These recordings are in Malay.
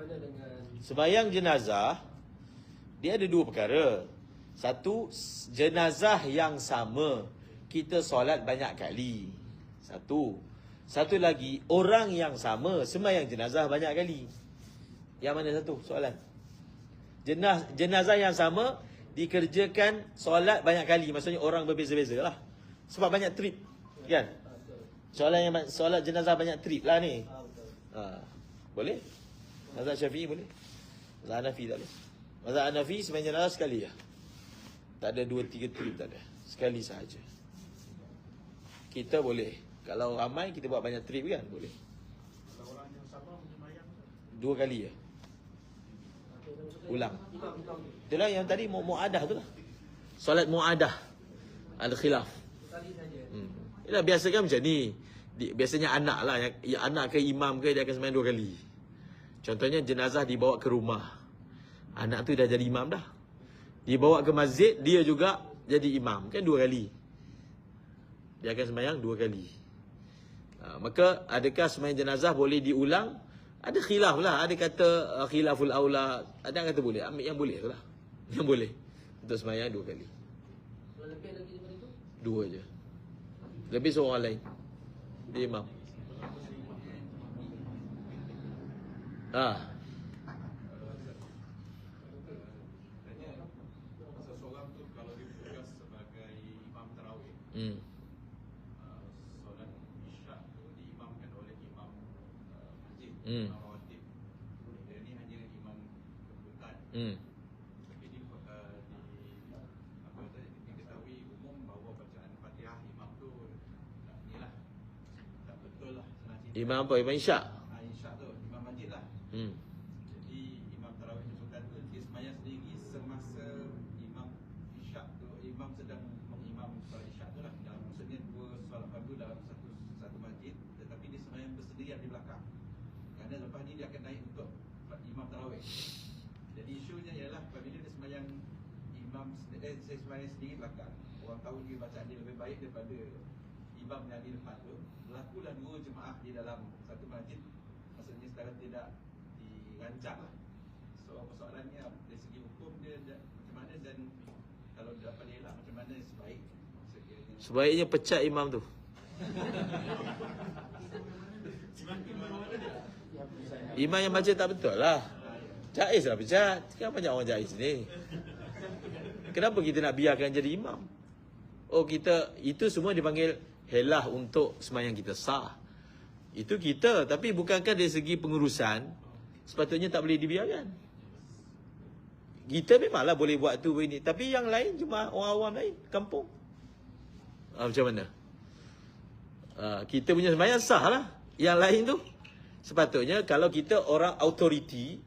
mana dengan Sembayang jenazah dia ada dua perkara. Satu jenazah yang sama kita solat banyak kali. Satu. Satu lagi orang yang sama sembahyang jenazah banyak kali. Yang mana satu soalan? Jenaz, jenazah yang sama dikerjakan solat banyak kali. Maksudnya orang berbeza-beza lah. Sebab banyak trip. Kan? Soalan yang solat jenazah banyak trip lah ni. ah. Ha, boleh? Mazhab Syafi'i boleh? Mazhab Hanafi tak boleh? Mazhab Hanafi sembahyang jenazah sekali lah. Tak ada dua tiga trip tak ada. Sekali sahaja. Kita boleh. Kalau ramai kita buat banyak trip kan? Boleh. Kalau orang yang sama menyemayang Dua kali ya. Ulang. Itulah yang tadi mu- mu'adah tu lah. Solat mu'adah. Ada khilaf. Sekali saja. Hmm. Yalah, biasa kan macam ni. Biasanya anak lah. Yang, ya, anak ke imam ke dia akan sembahyang dua kali. Contohnya jenazah dibawa ke rumah. Anak tu dah jadi imam dah. Dibawa ke masjid, dia juga jadi imam. Kan dua kali. Dia akan sembahyang dua kali. Ha, maka adakah sembahyang jenazah boleh diulang? Ada khilaf lah. Ada kata uh, khilaful aula. Ada yang kata boleh. Ambil yang boleh lah. Yang boleh. Untuk sembahyang dua kali. Lebih lagi daripada itu, Dua je. Lebih seorang lain. Dia imam. Ah. seseorang tu kalau dia bertugas sebagai imam tarawih, Hmm. uh, solat isyak tu diimamkan oleh imam masjid, Hmm. imam hanya imam. Hmm. Tapi di, uh, di apa diketahui umum bacaan imam tu tak ni Hmm. Jadi imam tarawih Sultan tu dia sembahyang sendiri semasa imam isyak tu imam sedang mengimam solat isyak tu lah dalam maksudnya dua solat fardu dalam satu satu masjid tetapi dia sembahyang bersendirian di belakang. Kerana lepas ni dia akan naik untuk imam tarawih. Jadi isunya ialah apabila dia sembahyang imam eh saya sembahyang sendiri belakang. Orang tahu dia bacaan dia lebih baik daripada imam yang di depan tu. Berlakulah dua jemaah di dalam satu masjid. Maksudnya sekarang tidak dirancang lah. So persoalannya dari segi hukum dia da- macam mana dan kalau dapat elak macam mana sebaik sekiranya. Sebaiknya pecat imam tu. Imam yang baca tak betul lah. Jaiz lah pecat. Kan banyak orang jaiz ni. Kenapa kita nak biarkan jadi imam? Oh kita, itu semua dipanggil helah untuk sembahyang kita sah. Itu kita. Tapi bukankah dari segi pengurusan, sepatutnya tak boleh dibiarkan. Kita memanglah boleh buat tu ini. Tapi yang lain cuma orang awam lain, kampung. Ah, macam mana? Ah, kita punya sembahyang sah lah. Yang lain tu sepatutnya kalau kita orang authority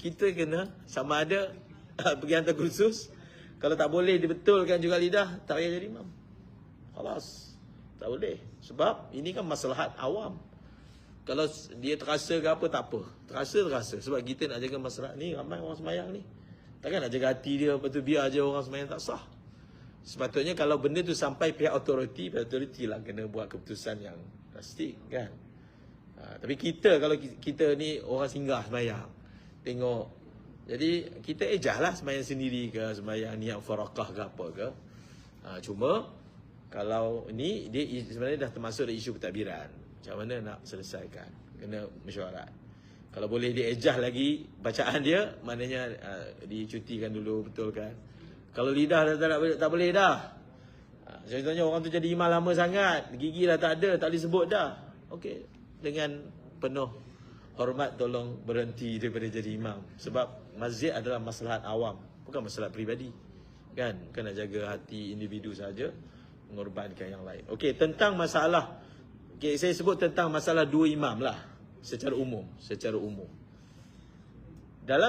kita kena sama ada ah, pergi hantar kursus kalau tak boleh dibetulkan juga lidah tak payah jadi imam. Khalas. Tak boleh. Sebab ini kan maslahat awam. Kalau dia terasa ke apa tak apa. Terasa terasa sebab kita nak jaga masalah ni ramai orang sembahyang ni. Takkan nak jaga hati dia lepas tu biar aja orang sembahyang tak sah. Sepatutnya kalau benda tu sampai pihak authority, pihak authority lah kena buat keputusan yang pasti kan. Ha, tapi kita kalau ki- kita ni orang singgah sembahyang. Tengok. Jadi kita ejah lah sembahyang sendiri ke, sembahyang niat farakah ke apa ke. Ha, cuma kalau ni dia sebenarnya dah termasuk dalam isu pentadbiran. Macam mana nak selesaikan? Kena mesyuarat. Kalau boleh dia ejah lagi bacaan dia, maknanya uh, dicutikan dulu betul kan? Kalau lidah dah tak, tak, tak boleh dah. Ha, contohnya orang tu jadi imam lama sangat, gigi dah tak ada, tak boleh sebut dah. Okey, dengan penuh hormat tolong berhenti daripada jadi imam sebab masjid adalah maslahat awam, bukan masalah peribadi. Kan? Nak jaga hati individu saja, mengorbankan yang lain. Okey, tentang masalah Okey, saya sebut tentang masalah dua imam lah secara umum, secara umum. Dalam